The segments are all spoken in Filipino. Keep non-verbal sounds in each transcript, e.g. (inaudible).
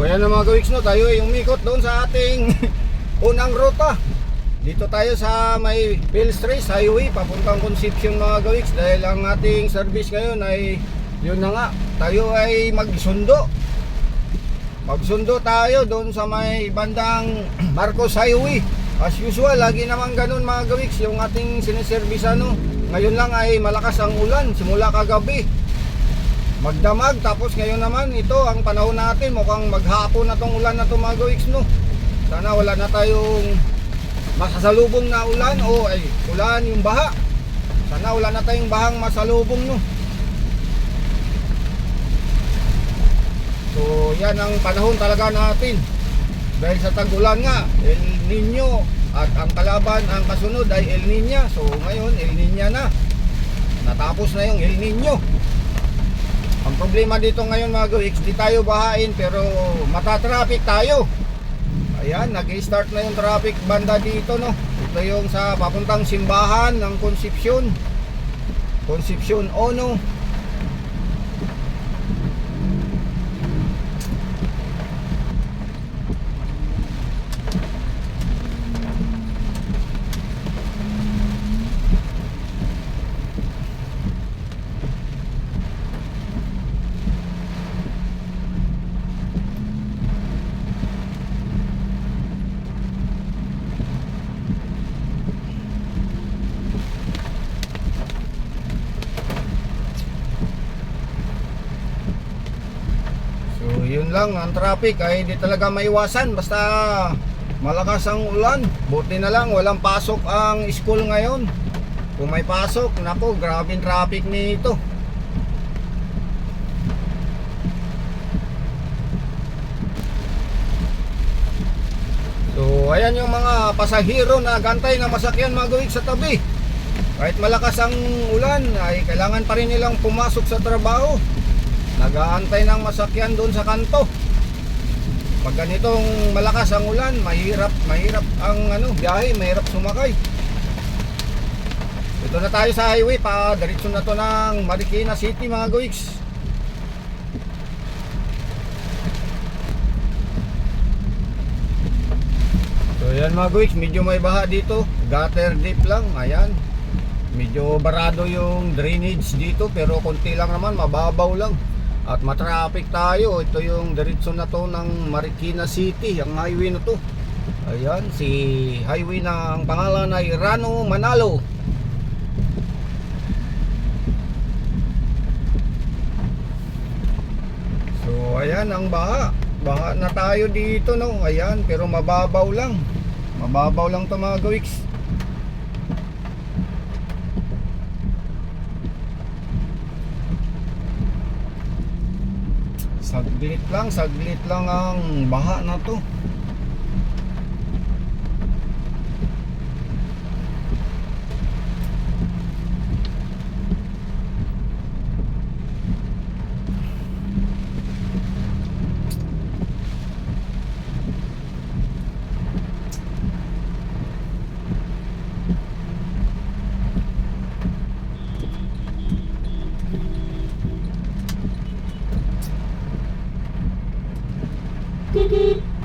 So ayan na mga gawiks no, tayo ay umikot doon sa ating (laughs) unang ruta. Dito tayo sa may Trace Highway papuntang Concepcion mga gawiks dahil ang ating service ngayon ay yun na nga, tayo ay magsundo. Magsundo tayo doon sa may bandang (clears throat) Marcos Highway. As usual, lagi naman ganun mga gawiks yung ating siniservice ano. Ngayon lang ay malakas ang ulan simula kagabi magdamag tapos ngayon naman ito ang panahon natin. Mukhang maghapon na tong ulan na to mga gawiks no sana wala na tayong masasalubong na ulan o ay ulan yung baha. Sana wala na tayong bahang masalubong no? So yan ang panahon talaga natin. Dahil sa tag-ulan nga El Nino at ang kalaban ang kasunod ay El Niña. So ngayon El Niña na. Natapos na yung El Nino problema dito ngayon mga gawiks, di tayo bahain pero matatraffic tayo. Ayan, nag-start na yung traffic banda dito no. Ito yung sa papuntang simbahan ng Concepcion. Concepcion Ono. So yun lang, ang traffic ay hindi talaga maiwasan basta malakas ang ulan. Buti na lang walang pasok ang school ngayon. Kung may pasok, nako, grabe ang traffic nito. So ayan yung mga pasahero na gantay na masakyan mga gawik sa tabi. Kahit malakas ang ulan ay kailangan pa rin nilang pumasok sa trabaho. Nagaantay ng masakyan doon sa kanto. Pag ganitong malakas ang ulan, mahirap, mahirap ang ano, biyahe, mahirap sumakay. Ito na tayo sa highway, pa diretso na to ng Marikina City mga guwiks. So yan mga guwiks, medyo may baha dito, gutter deep lang, ayan. Medyo barado yung drainage dito pero konti lang naman, mababaw lang. At matraffic tayo. Ito yung diretso na to ng Marikina City, ang highway na to. Ayan, si highway na ang pangalan ay Rano Manalo. So ayan ang baha. Baha na tayo dito no. Ayan, pero mababaw lang. Mababaw lang to mga gawiks. Saglit lang, saglit lang ang baha na to. So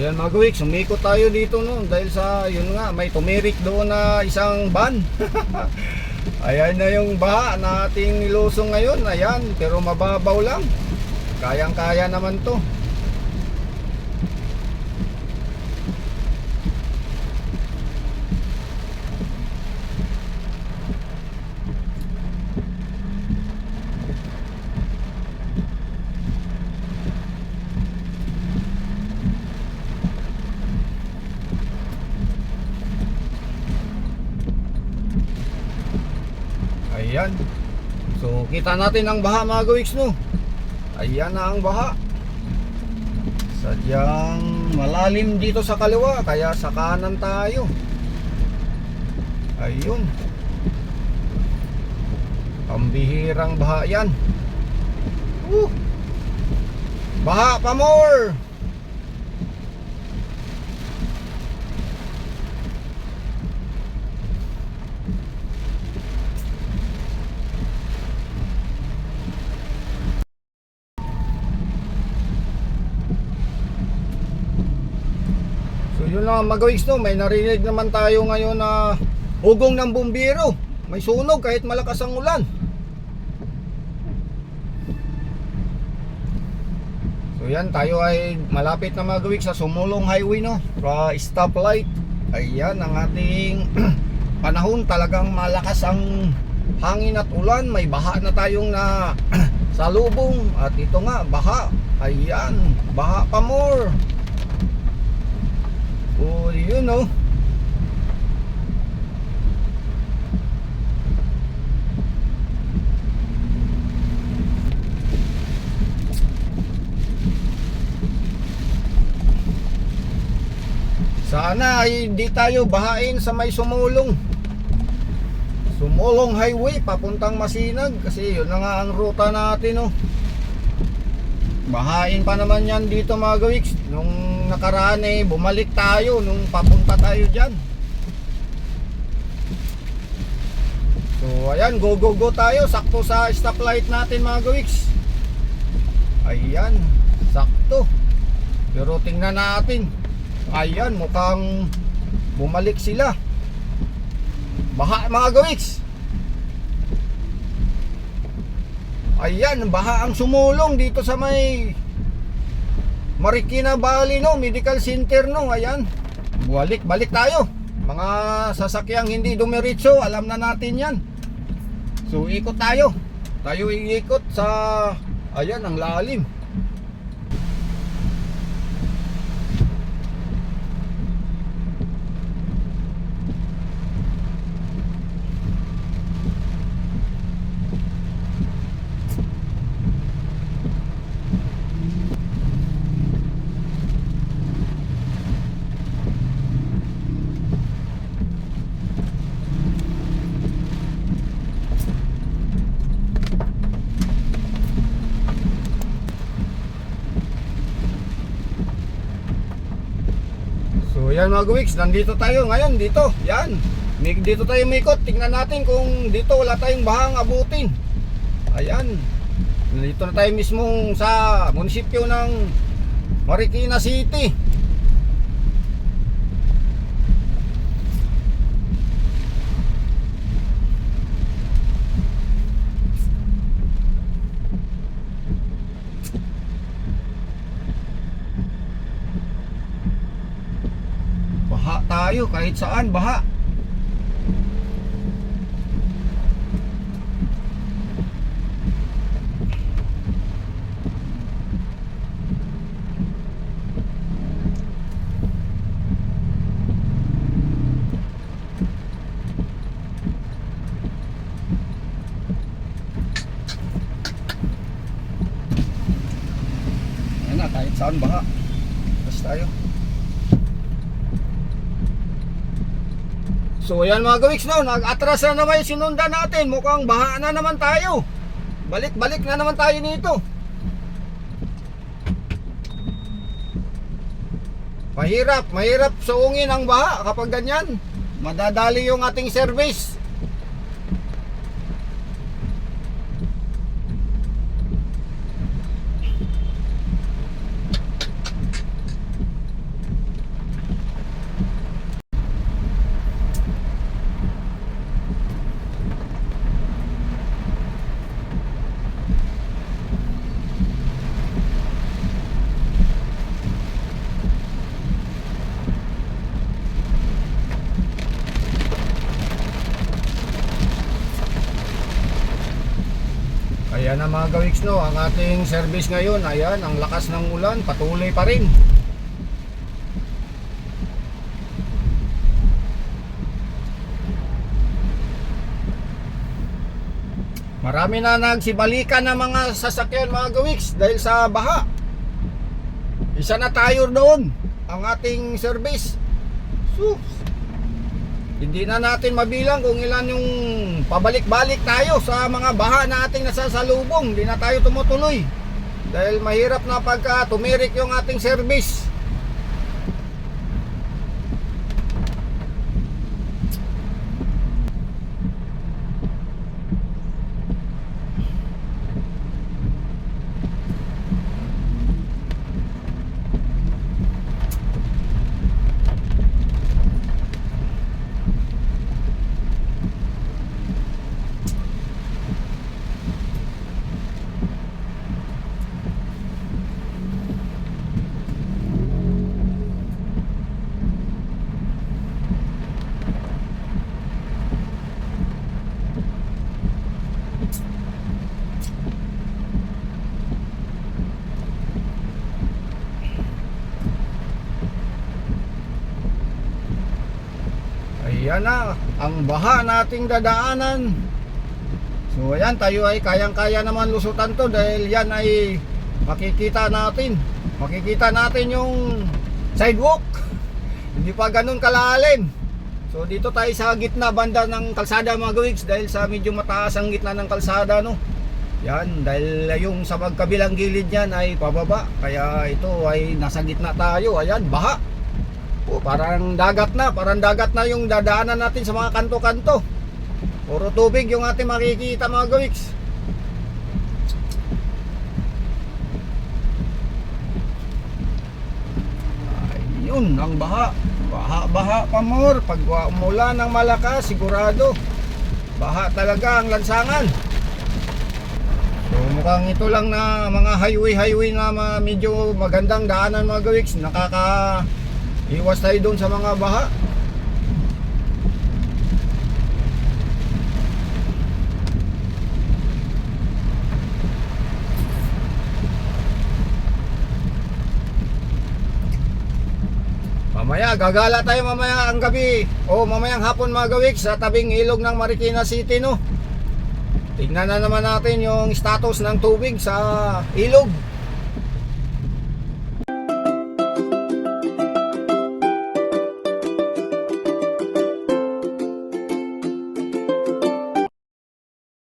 ayan mga gawiks, sumikot tayo dito no dahil sa yun nga may tumirik doon na isang van. (laughs) ayan na yung baha na ating nilusong ngayon, ayan, pero mababaw lang. Kayang-kaya naman to. Ayan. So, kita natin ang baha mga gawiks no. Ayan na ang baha. Sadyang malalim dito sa kaliwa, kaya sa kanan tayo. Ayun. Pambihirang baha yan. Woo! Baha pa more! Yun lang mga gawiks no, may narinig naman tayo ngayon na ugong ng bumbiro. May sunog kahit malakas ang ulan. So yan, tayo ay malapit na mga gawiks sa Sumulong Highway no, pra stoplight. Ayan ang ating (clears throat) panahon talagang malakas ang hangin at ulan. May baha na tayong na (clears throat) salubong at ito nga baha. Ayan, baha pa more. Oh, yun oh. Sana ay di tayo bahain sa may sumulong. Sumulong highway papuntang Masinag kasi yun na nga ang ruta natin oh. Bahain pa naman yan dito mga gawiks. Nung nakaraan eh, bumalik tayo nung papunta tayo dyan. So ayan, go go go tayo. Sakto sa stoplight natin mga gawiks. Ayan, sakto. Pero tingnan natin. Ayan, mukhang bumalik sila. Baha mga gawiks. Ayan, baha ang sumulong dito sa may Marikina Valley no, Medical Center no. Ayan. Balik, balik tayo. Mga sasakyang hindi dumiretso, alam na natin 'yan. So ikot tayo. Tayo iikot sa ayan ang lalim. So yan mga guwiks, nandito tayo ngayon dito. Yan. Dito tayo mikot. Tingnan natin kung dito wala tayong bahang abutin. Ayan. Dito na tayo mismong sa munisipyo ng Marikina City. Baha tayo kahit saan, baha. Ayan na, kahit saan baha. Basta tayo. So ayan mga gawiks no, nag-atras na naman yung sinundan natin. Mukhang baha na naman tayo. Balik-balik na naman tayo nito. Mahirap, mahirap suungin ang baha kapag ganyan. Madadali yung ating service. Ayan na mga gawiks no, ang ating service ngayon, ayan, ang lakas ng ulan, patuloy pa rin. Marami na nagsibalikan ng mga sasakyan mga gawiks dahil sa baha. Isa na tayo doon, ang ating service. Sus. Hindi na natin mabilang kung ilan yung pabalik-balik tayo sa mga baha na ating nasasalubong. Hindi na tayo tumutuloy. Dahil mahirap na pagka tumirik yung ating service. Ayan na, ang baha nating dadaanan. So ayan, tayo ay kayang-kaya naman lusutan to dahil yan ay makikita natin. Makikita natin yung sidewalk. (laughs) Hindi pa ganun kalalim. So dito tayo sa gitna banda ng kalsada mga gawiks dahil sa medyo mataas ang gitna ng kalsada no. Yan, dahil yung sa magkabilang gilid niyan ay pababa. Kaya ito ay nasa gitna tayo. Ayan, baha. Parang dagat na, parang dagat na yung dadaanan natin sa mga kanto-kanto. Puro tubig yung ating makikita mga gawiks. Ayun, ang baha. Baha-baha pa more. Pag umulan ng malakas, sigurado. Baha talaga ang lansangan. So mukhang ito lang na mga highway-highway na medyo magandang daanan mga gawiks. Nakaka Iwas tayo doon sa mga baha. Mamaya, gagala tayo mamaya ang gabi o mamayang hapon mga gawik sa tabing ilog ng Marikina City no. Tingnan na naman natin yung status ng tubig sa ilog.